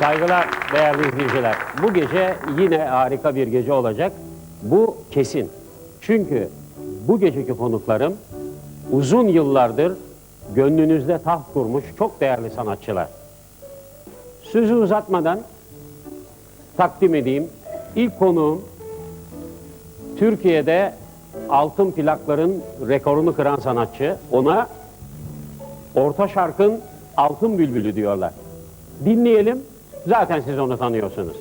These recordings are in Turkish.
saygılar değerli izleyiciler. Bu gece yine harika bir gece olacak. Bu kesin. Çünkü bu geceki konuklarım uzun yıllardır gönlünüzde taht kurmuş çok değerli sanatçılar. Sözü uzatmadan takdim edeyim. İlk konuğum Türkiye'de altın plakların rekorunu kıran sanatçı. Ona Orta Şark'ın altın bülbülü diyorlar. Dinleyelim. Zaten siz onu tanıyorsunuz.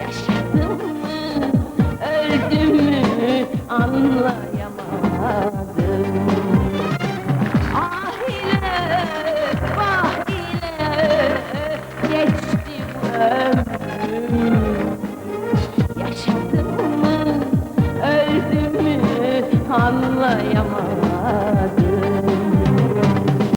Yaşadım mı, öldüm mü anlayamadım.